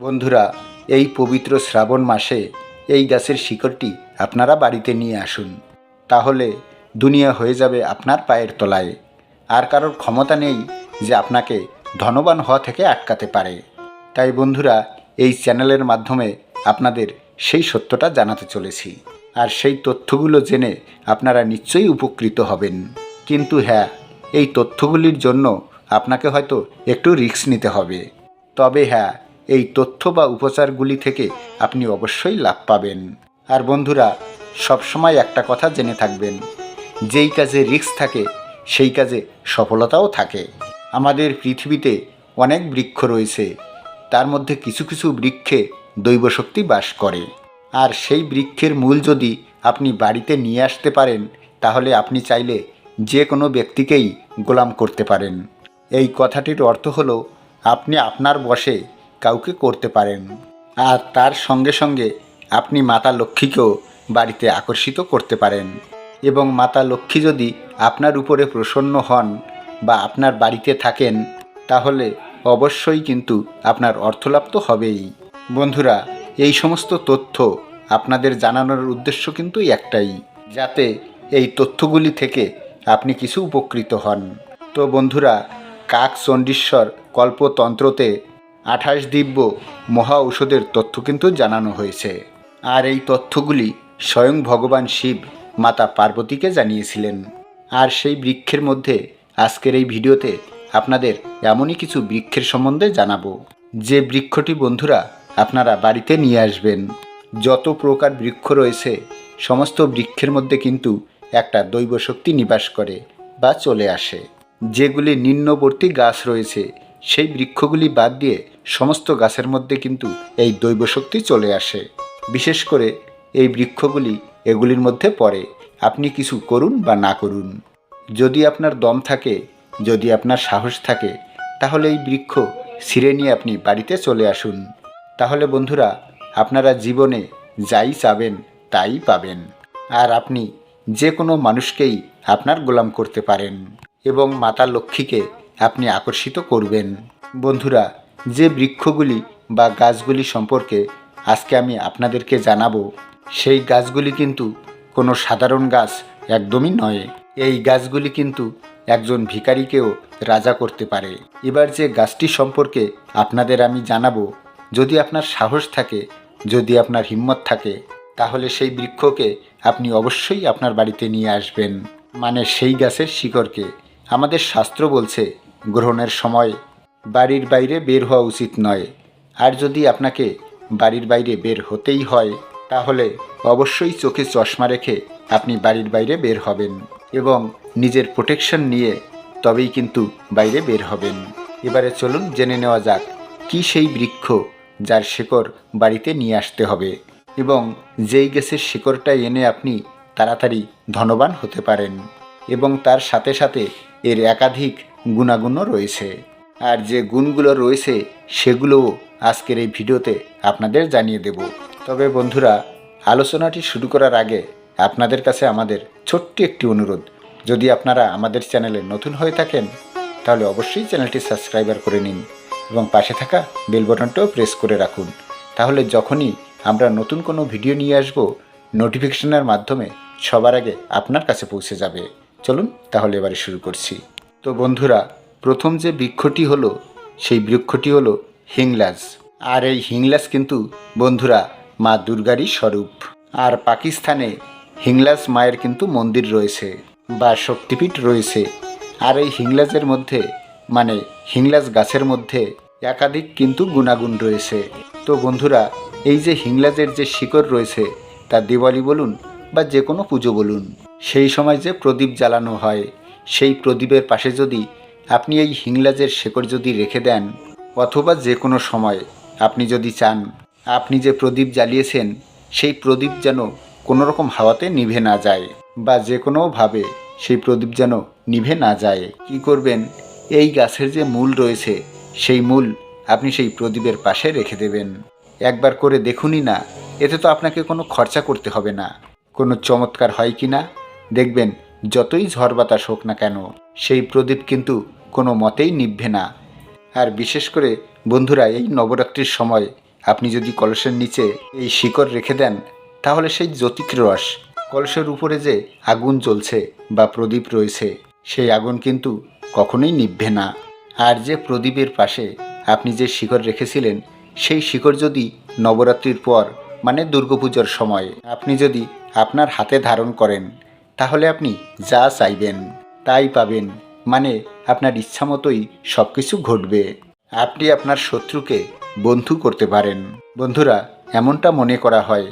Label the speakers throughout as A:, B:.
A: বন্ধুরা, এই পবিত্র শ্রাবণ মাসে এই গাছের শিকড়টি আপনারা বাড়িতে নিয়ে আসুন। তাহলে দুনিয়া হয়ে যাবে আপনার পায়ের তলায়। আর কারোর ক্ষমতা নেই যে আপনাকে ধনবান হওয়া থেকে আটকাতে পারে। তাই বন্ধুরা, এই চ্যানেলের মাধ্যমে আপনাদের সেই সত্যটা জানাতে চলেছি। আর সেই তথ্যগুলো জেনে আপনারা নিশ্চয়ই উপকৃত হবেন। কিন্তু হ্যাঁ এই তথ্যগুলির জন্য আপনাকে হয়তো একটু রিস্ক নিতে হবে। তবে হ্যাঁ এই তথ্য বা উপচারগুলি থেকে আপনি অবশ্যই লাভ পাবেন। আর বন্ধুরা, সবসময় একটা কথা জেনে থাকবেন, যেই কাজে রিস্ক থাকে, সেই কাজে সফলতাও থাকে। আমাদের পৃথিবীতে অনেক বৃক্ষ রয়েছে, তার মধ্যে কিছু কিছু বৃক্ষে দৈবশক্তি বাস করে। আর সেই বৃক্ষের মূল যদি আপনি বাড়িতে নিয়ে আসতে পারেন, তাহলে আপনি চাইলে যে কোনো ব্যক্তিকেই গোলাম করতে পারেন। এই কথাটির অর্থ হলো, আপনি আপনার বসে কাউকে করতে পারেন। আর তার সঙ্গে সঙ্গে আপনি মাতা লক্ষ্মীকেও বাড়িতে আকর্ষিত করতে পারেন। এবং মাতা লক্ষ্মী যদি আপনার উপরে প্রসন্ন হন বা আপনার বাড়িতে থাকেন, তাহলে অবশ্যই কিন্তু আপনার অর্থলাভ তো হবেই। বন্ধুরা, এই সমস্ত তথ্য আপনাদের জানানোর উদ্দেশ্য কিন্তু একটাই, যাতে এই তথ্যগুলি থেকে আপনি কিছু উপকৃত হন। তো বন্ধুরা, কাক চণ্ডীশ্বর কল্পতন্ত্রতে আঠাশ দিব্য মহা ঔষধের তথ্য কিন্তু জানানো হয়েছে। আর এই তথ্যগুলি স্বয়ং ভগবান শিব, মাতা পার্বতীকে জানিয়েছিলেন। আর সেই বৃক্ষের মধ্যে আজকের এই ভিডিওতে আপনাদের এমনই কিছু বৃক্ষের সম্বন্ধে জানাব। যে বৃক্ষটি বন্ধুরা আপনারা বাড়িতে নিয়ে আসবেন। যত প্রকার বৃক্ষ রয়েছে, সমস্ত বৃক্ষের মধ্যে কিন্তু একটা দৈব শক্তি নিবাস করে বা চলে আসে। যেগুলি নিম্নবর্তী গাছ রয়েছে সেই বৃক্ষগুলি বাদ দিয়ে সমস্ত গাছের মধ্যে কিন্তু এই দৈব শক্তি চলে আসে। বিশেষ করে এই বৃক্ষগুলি এগুলির মধ্যে পড়ে। আপনি কিছু করুন বা না করুন। যদি আপনার দম থাকে, যদি আপনার সাহস থাকে, তাহলে এই বৃক্ষ ছিঁড়ে নিয়ে আপনি বাড়িতে চলে আসুন। তাহলে বন্ধুরা, আপনারা জীবনে যাই চাবেন, তাই পাবেন। আর আপনি যে কোনো মানুষকেই আপনার গোলাম করতে পারেন এবং মাতা লক্ষ্মীকে আপনি আকর্ষিত করবেন। বন্ধুরা, যে বৃক্ষগুলি বা গাছগুলি সম্পর্কে আজকে আমি আপনাদেরকে জানাব, সেই গাছগুলি কিন্তু কোনো সাধারণ গাছ একদমই নয়। এই গাছগুলি কিন্তু একজন ভিখারিকেও রাজা করতে পারে। এবার যে গাছটি সম্পর্কে আপনাদের আমি জানাব, যদি আপনার সাহস থাকে, যদি আপনার হিম্মত থাকে, তাহলে সেই বৃক্ষকে আপনি অবশ্যই আপনার বাড়িতে নিয়ে আসবেন। মানে সেই গাছের শিকড়কে। আমাদের শাস্ত্র বলছে গ্রহণের সময় বাড়ির বাইরে বের হওয়া উচিত নয়। আর যদি আপনাকে বাড়ির বাইরে বের হতেই হয়, তাহলে অবশ্যই চোখে চশমা রেখে আপনি বাড়ির বাইরে বের হবেন এবং নিজের প্রোটেকশন নিয়ে তবেই কিন্তু বাইরে বের হবেন। এবারে চলুন জেনে নেওয়া যাক, কি সেই বৃক্ষ যার শেকড় বাড়িতে নিয়ে আসতে হবে এবং যেই গ্যাসের শিকড়টা এনে আপনি তাড়াতাড়ি ধনবান হতে পারেন এবং তার সাথে সাথে এর একাধিক গুণাগুণও রয়েছে। আর যে গুণগুলো রয়েছে, সেগুলোও আজকের এই ভিডিওতে আপনাদের জানিয়ে দেব। তবে বন্ধুরা, আলোচনাটি শুরু করার আগে আপনাদের কাছে আমাদের ছোট্ট একটি অনুরোধ। যদি আপনারা আমাদের চ্যানেলে নতুন হয়ে থাকেন, তাহলে অবশ্যই চ্যানেলটি সাবস্ক্রাইবার করে নিন এবং পাশে থাকা বেল বাটনটাও প্রেস করে রাখুন। তাহলে যখনই আমরা নতুন কোনো ভিডিও নিয়ে আসব, নোটিফিকেশনের মাধ্যমে সবার আগে আপনার কাছে পৌঁছে যাবে। চলুন তাহলে এবারে শুরু করছি। তো বন্ধুরা, প্রথম যে বৃক্ষটি হলো, সেই বৃক্ষটি হলো হিংলাজ। আর এই হিংলাজ কিন্তু, বন্ধুরা, মা দুর্গারই স্বরূপ। আর পাকিস্তানে হিংলাজ মায়ের কিন্তু মন্দির রয়েছে, বা শক্তিপীঠ রয়েছে। আর এই হিংলাজের মধ্যে মানে হিংলাজ গাছের মধ্যে একাধিক কিন্তু গুণাগুণ রয়েছে। তো বন্ধুরা, এই যে হিংলাজের যে শিকড় রয়েছে, তা দিওয়ালি বলুন, বা যে কোনো পুজো বলুন, সেই সময় যে প্রদীপ জ্বালানো হয় সেই প্রদীপের পাশে যদি আপনি এই হিংলাজের শেকড় যদি রেখে দেন, অথবা যে কোনো সময় আপনি যদি চান, আপনি যে প্রদীপ জ্বালিয়েছেন, সেই প্রদীপ যেন কোনো রকম হাওয়াতে নিভে না যায়, বা যে কোনোভাবে সেই প্রদীপ যেন নিভে না যায়। কি করবেন? এই গাছের যে মূল রয়েছে, সেই মূল আপনি সেই প্রদীপের পাশে রেখে দেবেন। একবার করে দেখুনই না, এতে তো আপনাকে কোনো খরচা করতে হবে না। কোনো চমৎকার হয় কি না? দেখবেন যতই ঝড় বাতাস হোক না কেন, সেই প্রদীপ কিন্তু কোনো মতেই নিভবে না। আর বিশেষ করে বন্ধুরা, এই নবরাত্রির সময় আপনি যদি কলসের নিচে এই শিকড় রেখে দেন, তাহলে সেই জ্যোতিক রস, কলসের উপরে যে আগুন জ্বলছে বা প্রদীপ রয়েছে, সেই আগুন কিন্তু কখনোই নিভবে না। আর যে প্রদীপের পাশে আপনি যে শিকড় রেখেছিলেন, সেই শিকড় যদি নবরাত্রির পর মানে দুর্গাপুজোর সময়, আপনি যদি আপনার হাতে ধারণ করেন তাহলে আপনি যা চাইবেন তাই পাবেন। মানে আপনার ইচ্ছা মতোই সব কিছু ঘটবে। আপনি আপনার শত্রুকে বন্ধু করতে পারেন। বন্ধুরা, এমনটা মনে করা হয়।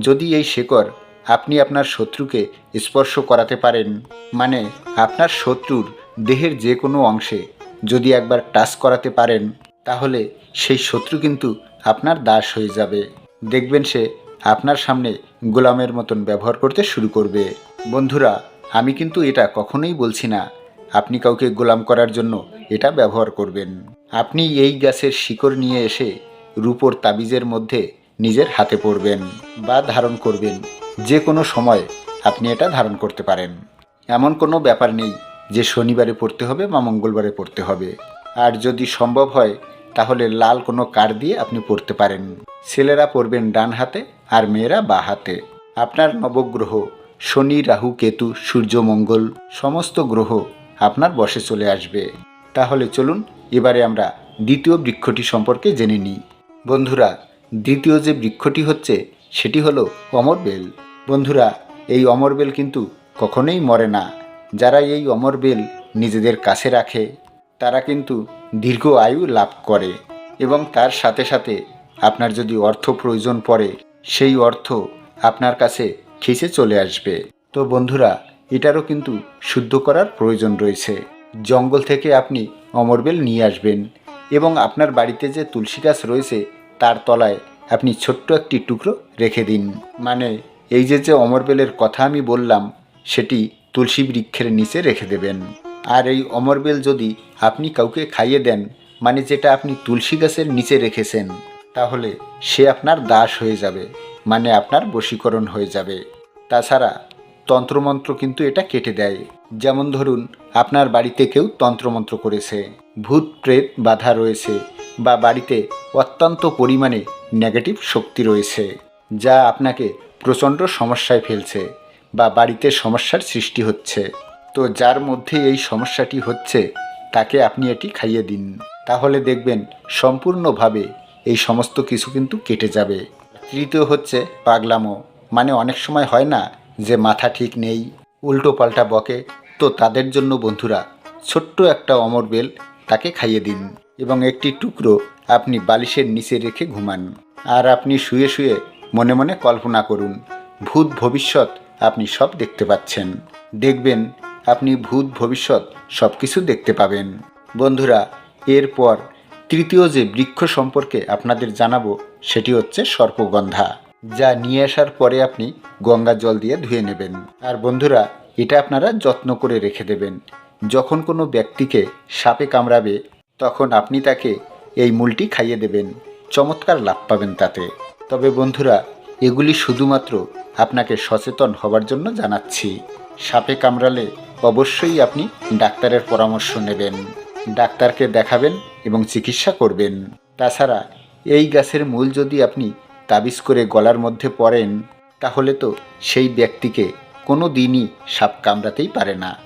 A: যদি এই শেকড় আপনি আপনার শত্রুকে স্পর্শ করাতে পারেন মানে আপনার শত্রুর দেহের যে কোনো অংশে যদি একবার টাচ করাতে পারেন, তাহলে সেই শত্রু কিন্তু আপনার দাস হয়ে যাবে। দেখবেন সে আপনার সামনে গোলামের মতন ব্যবহার করতে শুরু করবে। বন্ধুরা, আমি কিন্তু এটা কখনোই বলছি না। আপনি কাউকে গোলাম করার জন্য এটা ব্যবহার করবেন। আপনি এই গাছের শিকড় নিয়ে এসে রূপোর তাবিজের মধ্যে নিজের হাতে পরবেন বা ধারণ করবেন। যে কোনো সময় আপনি এটা ধারণ করতে পারেন। এমন কোনো ব্যাপার নেই যে শনিবারে পড়তে হবে বা মঙ্গলবারে পড়তে হবে। আর যদি সম্ভব হয়, তাহলে লাল কোনো কার দিয়ে আপনি পড়তে পারেন। ছেলেরা পড়বেন ডান হাতে আর মেয়েরা বা হাতে। আপনার নবগ্রহ শনি, রাহু, কেতু, সূর্য, মঙ্গল সমস্ত গ্রহ আপনার বসে চলে আসবে। তাহলে চলুন এবারে আমরা দ্বিতীয় বৃক্ষটি সম্পর্কে জেনে নিই। বন্ধুরা, দ্বিতীয় যে বৃক্ষটি হচ্ছে, সেটি হলো অমরবেল বন্ধুরা, এই অমরবেল কিন্তু কখনোই মরে না। যারা এই অমরবেল নিজেদের কাছে রাখে, তারা কিন্তু দীর্ঘ আয়ু লাভ করে এবং তার সাথে সাথে আপনার যদি অর্থ প্রয়োজন পড়ে, সেই অর্থ আপনার কাছে খিসে চলে আসবে। তো বন্ধুরা, এটারও কিন্তু শুদ্ধ করার প্রয়োজন রয়েছে। জঙ্গল থেকে আপনি অমরবেল নিয়ে আসবেন এবং আপনার বাড়িতে যে তুলসী গাছ রয়েছে, তার তলায় আপনি ছোট্ট একটি টুকরো রেখে দিন। মানে এই যে যে অমরবেলের কথা আমি বললাম, সেটি তুলসী বৃক্ষের নিচে রেখে দেবেন। আর এই অমরবেল যদি আপনি কাউকে খাইয়ে দেন মানে যেটা আপনি তুলসী গাছের নিচে রেখেছেন, তাহলে সে আপনার দাস হয়ে যাবে। মানে আপনার বশীকরণ হয়ে যাবে। তাছাড়া তন্ত্রমন্ত্র কিন্তু এটা কেটে দেয়। যেমন ধরুন, আপনার বাড়িতে কেউ তন্ত্রমন্ত্র করেছে, ভূত প্রেত বাধা রয়েছে বা বাড়িতে অত্যন্ত পরিমাণে নেগেটিভ শক্তি রয়েছে, যা আপনাকে প্রচণ্ড সমস্যায় ফেলছে বা বাড়িতে সমস্যার সৃষ্টি হচ্ছে। তো যার মধ্যে এই সমস্যাটি হচ্ছে, তাকে আপনি এটি খাইয়ে দিন। তাহলে দেখবেন, সম্পূর্ণভাবে এই সমস্ত কিছু কিন্তু কেটে যাবে। তৃতীয় হচ্ছে পাগলামো। মানে অনেক সময় হয় না যে মাথা ঠিক নেই, উল্টো পাল্টা বকে। তো তাদের জন্য বন্ধুরা, ছোট্ট একটা অমর বেল তাকে খাইয়ে দিন এবং একটি টুকরো আপনি বালিশের নিচে রেখে ঘুমান। আর আপনি শুয়ে শুয়ে মনে মনে কল্পনা করুন, ভূত ভবিষ্যৎ আপনি সব দেখতে পাচ্ছেন। দেখবেন আপনি ভূত ভবিষ্যৎ সব কিছু দেখতে পাবেন। বন্ধুরা, এরপর তৃতীয় যে বৃক্ষ সম্পর্কে আপনাদের জানাব, সেটি হচ্ছে সর্পগন্ধা, যা নিয়ে আসার পরে আপনি গঙ্গা জল দিয়ে ধুয়ে নেবেন। আর বন্ধুরা, এটা আপনারা যত্ন করে রেখে দেবেন। যখন কোনো ব্যক্তিকে সাপে কামড়াবে, তখন আপনি তাকে এই মূলটি খাইয়ে দেবেন। চমৎকার লাভ পাবেন তাতে। তবে বন্ধুরা, এগুলি শুধুমাত্র আপনাকে সচেতন হবার জন্য জানাচ্ছি। সাপে কামড়ালে অবশ্যই আপনি ডাক্তারের পরামর্শ নেবেন। ডাক্তারকে দেখাবেন এবং চিকিৎসা করবেন। তাছাড়া এই গাছের মূল যদি আপনি তাবিজ করে গলার মধ্যে পড়েন, তাহলে তো সেই ব্যক্তিকে কোনো দিনই সাপ কামড়াতেই পারে না।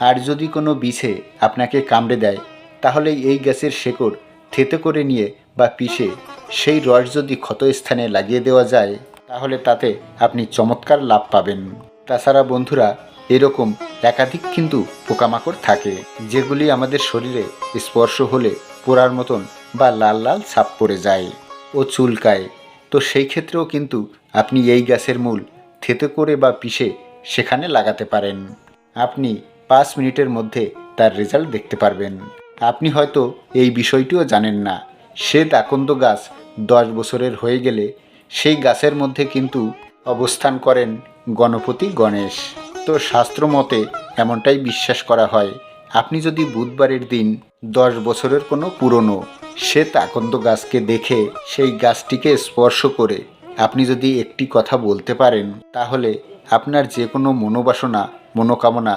A: আর যদি কোনো বিছে আপনাকে কামড়ে দেয়, তাহলে এই গাছের শেকড় থেতে করে নিয়ে বা পিষে সেই রস যদি ক্ষতস্থানে লাগিয়ে দেওয়া যায়, তাহলে তাতে আপনি চমৎকার লাভ পাবেন। তাছাড়া বন্ধুরা এরকম একাধিক কিন্তু পোকামাকড় থাকে, যেগুলি আমাদের শরীরে স্পর্শ হলে পোড়ার মতন বা লাল লাল ছাপ পড়ে যায় ও চুলকায়। তো সেই ক্ষেত্রেও কিন্তু আপনি এই গাছের মূল থেতে করে বা পিষে সেখানে লাগাতে পারেন। আপনি পাঁচ মিনিটের মধ্যে তার রেজাল্ট দেখতে পারবেন। আপনি হয়তো এই বিষয়টিও জানেন না, সে দাকন্দ গাছ দশ বছরের হয়ে গেলে সেই গাছের মধ্যে কিন্তু অবস্থান করেন গণপতি গণেশ। তো শাস্ত্র মতে এমনটাই বিশ্বাস করা হয়। আপনি যদি বুধবারের দিন দশ বছরের কোনো পুরনো সে তাকন্দ গাছকে দেখে সেই গাছটিকে স্পর্শ করে আপনি যদি একটি কথা বলতে পারেন, তাহলে আপনার যে কোনো মনোবাসনা, মনোকামনা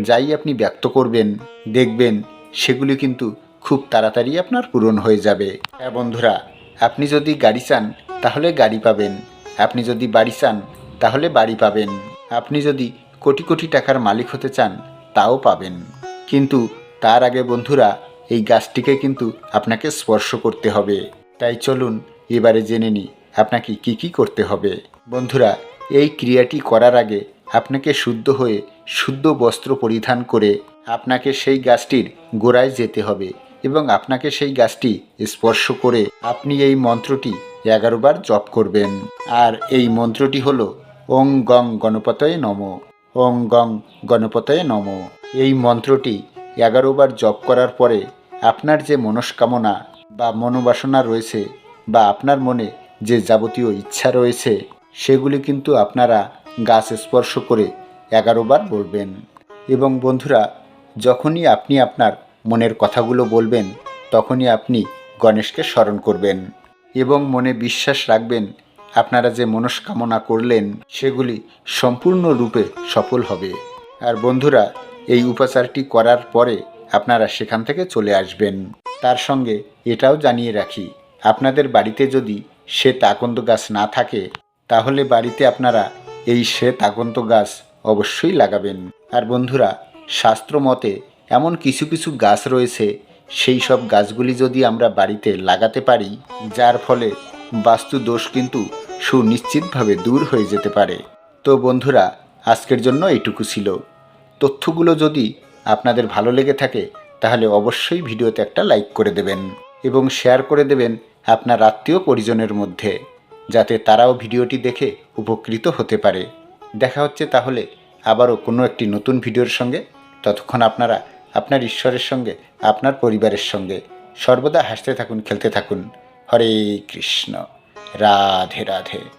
A: যাই আপনি ব্যক্ত করবেন, দেখবেন, সেগুলি কিন্তু খুব তাড়াতাড়ি আপনার পূরণ হয়ে যাবে। হ্যাঁ বন্ধুরা, আপনি যদি গাড়ি চান, তাহলে গাড়ি পাবেন। আপনি যদি বাড়ি চান, তাহলে বাড়ি পাবেন। আপনি যদি কোটি কোটি টাকার মালিক হতে চান, তাও পাবেন। কিন্তু তার আগে বন্ধুরা, এই গাছটিকে কিন্তু আপনাকে স্পর্শ করতে হবে। তাই চলুন, এবারে জেনে নিই, আপনাকে কি কি করতে হবে। বন্ধুরা, এই ক্রিয়াটি করার আগে আপনাকে শুদ্ধ হয়ে শুদ্ধ বস্ত্র পরিধান করে আপনাকে সেই গাছটির গোড়ায় যেতে হবে এবং আপনাকে সেই গাছটি স্পর্শ করে আপনি এই মন্ত্রটি এগারো বার জপ করবেন। আর এই মন্ত্রটি হলো ওং গং গণপতয়ে নম। ওং গং গণপতয়ে নম। এই মন্ত্রটি এগারো বার জপ করার পরে আপনার যে মনস্কামনা বা মনোবাসনা রয়েছে বা আপনার মনে যে যাবতীয় ইচ্ছা রয়েছে, সেগুলি কিন্তু আপনারা গাছ স্পর্শ করে এগারো বার বলবেন। এবং বন্ধুরা, যখনই আপনি আপনার মনের কথাগুলো বলবেন, তখনই আপনি গণেশকে স্মরণ করবেন এবং মনে বিশ্বাস রাখবেন আপনারা যে মনস্কামনা করলেন, সেগুলি সম্পূর্ণরূপে সফল হবে। আর বন্ধুরা, এই উপাচারটি করার পরে আপনারা সেখান থেকে চলে আসবেন। তার সঙ্গে এটাও জানিয়ে রাখি, আপনাদের বাড়িতে যদি শ্বেত আকন্দ গাছ না থাকে, তাহলে বাড়িতে আপনারা এই শ্বেত আগন্ত গাছ অবশ্যই লাগাবেন। আর বন্ধুরা, শাস্ত্র মতে এমন কিছু কিছু গাছ রয়েছে, সেই সব গাছগুলি যদি আমরা বাড়িতে লাগাতে পারি, যার ফলে বাস্তু দোষ কিন্তু সুনিশ্চিতভাবে দূর হয়ে যেতে পারে। তো বন্ধুরা, আজকের জন্য এইটুকু ছিল। তথ্যগুলো যদি আপনাদের ভালো লেগে থাকে, তাহলে অবশ্যই ভিডিওতে একটা লাইক করে দেবেন এবং শেয়ার করে দেবেন আপনার আত্মীয় পরিজনের মধ্যে, যাতে তারাও ভিডিওটি দেখে উপকৃত হতে পারে। দেখা হচ্ছে তাহলে আবারও কোনো একটি নতুন ভিডিওর সঙ্গে। ততক্ষণ আপনারা আপনার ঈশ্বরের সঙ্গে, আপনার পরিবারের সঙ্গে। সর্বদা হাসতে থাকুন, খেলতে থাকুন। হরে কৃষ্ণ। রাধে রাধে।